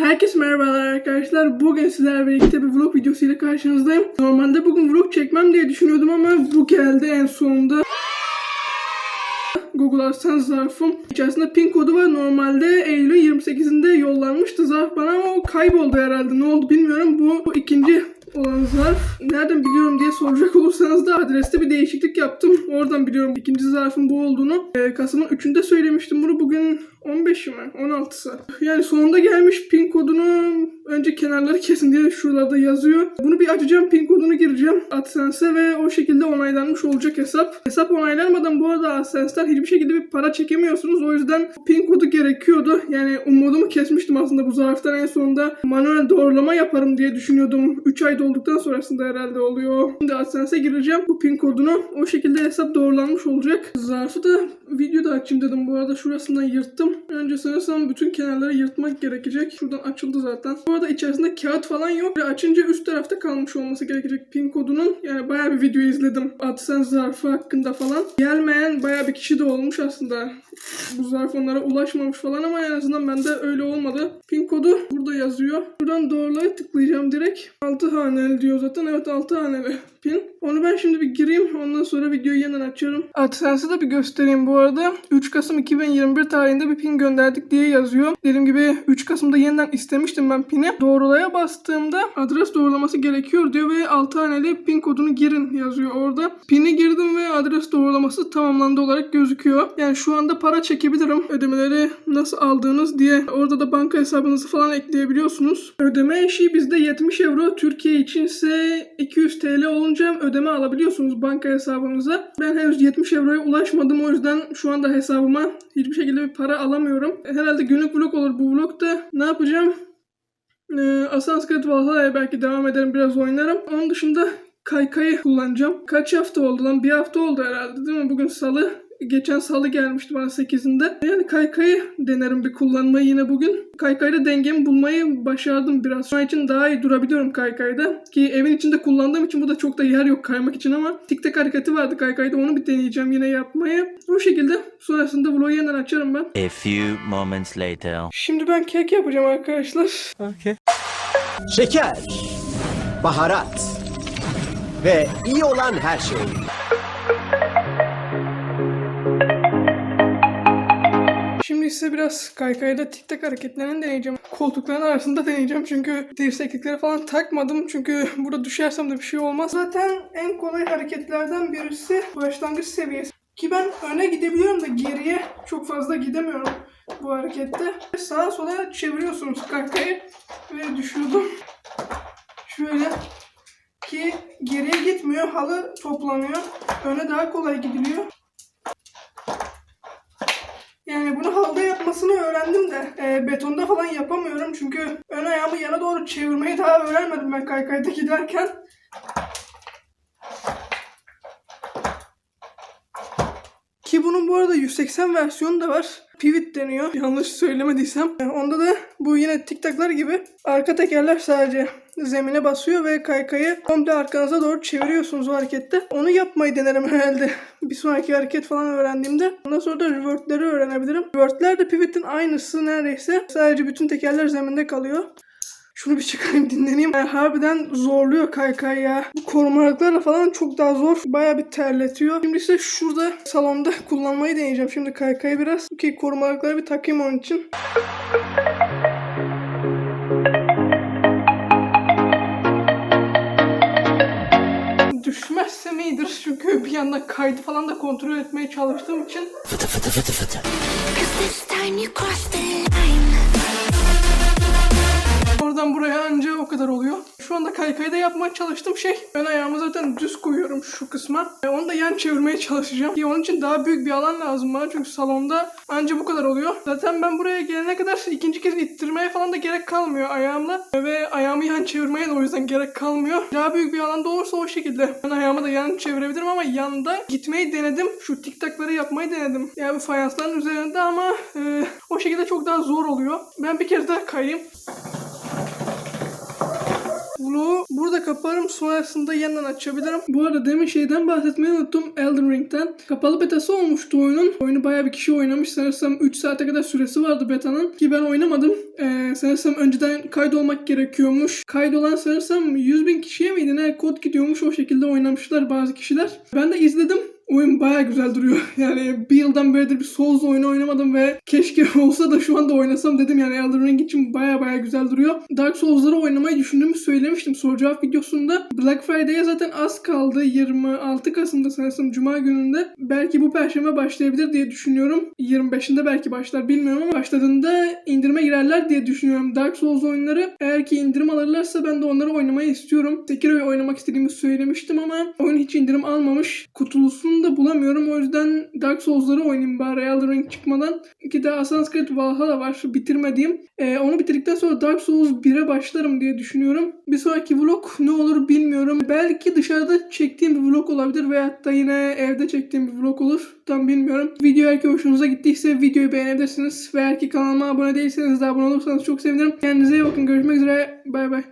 Herkese merhabalar arkadaşlar. Bugün sizlerle birlikte bir vlog videosuyla karşınızdayım. Normalde bugün vlog çekmem diye düşünüyordum ama bu geldi en sonunda. Google AdSense zarfım. İçerisinde pin kodu var. Normalde Eylül'ün 28'inde yollanmıştı zarf bana ama o kayboldu herhalde. Ne oldu bilmiyorum. Bu, bu ikinci olan zarf. Nereden biliyorum diye soracak olursanız da adreste bir değişiklik yaptım. Oradan biliyorum ikinci zarfın bu olduğunu. Ee, Kasım'ın 3'ünde söylemiştim bunu. Bugün 15 mi? 16'sı. Yani sonunda gelmiş pin kodunu önce kenarları kesin diye şuralarda yazıyor. Bunu bir açacağım pin kodunu gireceğim AdSense'e ve o şekilde onaylanmış olacak hesap. Hesap onaylanmadan bu arada AdSense'den hiçbir şekilde bir para çekemiyorsunuz. O yüzden pin kodu gerekiyordu. Yani umudumu kesmiştim aslında bu zarftan en sonunda manuel doğrulama yaparım diye düşünüyordum. 3 ay dolduktan sonrasında herhalde oluyor. Şimdi AdSense'e gireceğim bu pin kodunu. O şekilde hesap doğrulanmış olacak. Zarfı da videoda açayım dedim. Bu arada şurasından yırttım. Önce sanırsam bütün kenarları yırtmak gerekecek. Şuradan açıldı zaten. Bu arada içerisinde kağıt falan yok. Açınca üst tarafta kalmış olması gerekecek pin kodunun. Yani bayağı bir video izledim. AdSense zarfı hakkında falan. Gelmeyen bayağı bir kişi de olmuş aslında. Bu zarf onlara ulaşmamış falan ama en azından bende öyle olmadı. Pin kodu burada yazıyor. Buradan doğrulaya tıklayacağım direkt. 6 haneli diyor zaten. Evet 6 haneli pin. Onu ben şimdi bir gireyim. Ondan sonra videoyu yeniden açıyorum. AdSense'ı da bir göstereyim bu arada. 3 Kasım 2021 tarihinde bir pin gönderdik diye yazıyor. Dediğim gibi 3 Kasım'da yeniden istemiştim ben pini. Doğrulaya bastığımda adres doğrulaması gerekiyor diyor ve 6 haneli pin kodunu girin yazıyor orada. Pini girdim ve adres doğrulaması tamamlandı olarak gözüküyor. Yani şu anda para çekebilirim. Ödemeleri nasıl aldığınız diye. Orada da banka hesabınızı falan ekleyebiliyorsunuz. Ödeme eşiği bizde 70 euro. Türkiye içinse 200 TL olunca ödeme alabiliyorsunuz banka hesabınıza. Ben henüz 70 euroya ulaşmadım. O yüzden şu anda hesabıma hiçbir şekilde bir para alamıyorum. Herhalde günlük vlog olur bu vlogda. Ne yapacağım? Ee, Assassin's Creed Valhalla'ya belki devam ederim biraz oynarım. Onun dışında kaykayı kullanacağım. Kaç hafta oldu lan? Bir hafta oldu herhalde değil mi? Bugün salı. Geçen salı gelmişti bana 8'inde. Yani kaykayı denerim bir kullanmayı yine bugün. Kaykayda dengemi bulmayı başardım biraz. Şu an için daha iyi durabiliyorum kaykayda. Ki evin içinde kullandığım için bu da çok da yer yok kaymak için ama tik tek hareketi vardı kaykayda onu bir deneyeceğim yine yapmayı. Bu şekilde sonrasında vlogu yeniden açarım ben. A few moments later. Şimdi ben kek yapacağım arkadaşlar. Şeker, baharat ve iyi olan her şey. Şimdi ise biraz kaykayda tik tak hareketlerini deneyeceğim. Koltukların arasında deneyeceğim çünkü dirseklikleri falan takmadım. Çünkü burada düşersem de bir şey olmaz. Zaten en kolay hareketlerden birisi başlangıç seviyesi. Ki ben öne gidebiliyorum da geriye çok fazla gidemiyorum bu harekette. Sağa sola çeviriyorsunuz kaykayı ve düşüyordum. Şöyle ki geriye gitmiyor halı toplanıyor. Öne daha kolay gidiliyor. Yani bunu halda yapmasını öğrendim de e, betonda falan yapamıyorum çünkü ön ayağımı yana doğru çevirmeyi daha öğrenmedim ben kaykayda giderken. Ki bunun bu arada 180 versiyonu da var. Pivot deniyor. Yanlış söylemediysem. E, Onda da bu yine tiktaklar gibi arka tekerler sadece zemine basıyor ve kaykayı komple arkanıza doğru çeviriyorsunuz o harekette. Onu yapmayı denerim herhalde. Bir sonraki hareket falan öğrendiğimde. Ondan sonra da revertleri öğrenebilirim. Revertler de pivot'in aynısı neredeyse. Sadece bütün tekerler zeminde kalıyor. Şunu bir çıkarayım dinleneyim. Yani harbiden zorluyor kaykay ya. Bu korumalıklarla falan çok daha zor. Baya bir terletiyor. Şimdi ise şurada salonda kullanmayı deneyeceğim. Şimdi kaykayı biraz. Ki korumalıkları bir takayım onun için. Düşmezsem iyidir çünkü bir yandan kaydı falan da kontrol etmeye çalıştığım için you crossed the line. Oradan buraya anca o kadar oluyor. Şu anda kaykayda yapmaya çalıştığım şey ön ayağımı zaten düz koyuyorum şu kısma. E, onu da yan çevirmeye çalışacağım. Ki onun için daha büyük bir alan lazım bana çünkü salonda anca bu kadar oluyor. Zaten ben buraya gelene kadar ikinci kez ittirmeye falan da gerek kalmıyor ayağımla. Ve ayağımı yan çevirmeye de o yüzden gerek kalmıyor. Daha büyük bir alanda olursa o şekilde. Ben ayağımı da yan çevirebilirim ama yanda gitmeyi denedim. Şu tiktakları yapmayı denedim. Yani bu fayansların üzerinde ama e, o şekilde çok daha zor oluyor. Ben bir kez daha kayayım. Vlogu Burada kaparım sonrasında yeniden açabilirim. Bu arada demin şeyden bahsetmeyi unuttum. Elden Ring'den. Kapalı betası olmuştu oyunun. Oyunu bayağı bir kişi oynamış. Sanırsam 3 saate kadar süresi vardı betanın. Ki ben oynamadım. Ee, sanırsam önceden kaydolmak gerekiyormuş. Kaydolan sanırsam 100 bin kişiye miydi ne kod gidiyormuş o şekilde oynamışlar bazı kişiler. Ben de izledim. Oyun baya güzel duruyor. Yani bir yıldan beridir bir Souls oyunu oynamadım ve keşke olsa da şu anda oynasam dedim. Yani Elden Ring için baya baya güzel duruyor. Dark Souls'ları oynamayı düşündüğümü söylemiştim soru cevap videosunda. Black Friday'e zaten az kaldı. 26 Kasım'da sanırsam Cuma gününde. Belki bu perşembe başlayabilir diye düşünüyorum. 25'inde belki başlar bilmiyorum ama başladığında indirime girerler diye düşünüyorum. Dark Souls oyunları eğer ki indirim alırlarsa ben de onları oynamayı istiyorum. Sekiro'yu oynamak istediğimi söylemiştim ama oyun hiç indirim almamış. Kutulusunu da bulamıyorum. O yüzden Dark Souls'ları oynayayım bari Elden çıkmadan. İki de Assassin's Creed Valhalla var bitirmediğim. Ee, onu bitirdikten sonra Dark Souls 1'e başlarım diye düşünüyorum. Bir sonraki vlog ne olur bilmiyorum. Belki dışarıda çektiğim bir vlog olabilir veyahut da yine evde çektiğim bir vlog olur. Tam bilmiyorum. Video eğer ki hoşunuza gittiyse videoyu beğenebilirsiniz. Ve eğer ki kanalıma abone değilseniz de abone olursanız çok sevinirim. Kendinize iyi bakın. Görüşmek üzere. Bay bay.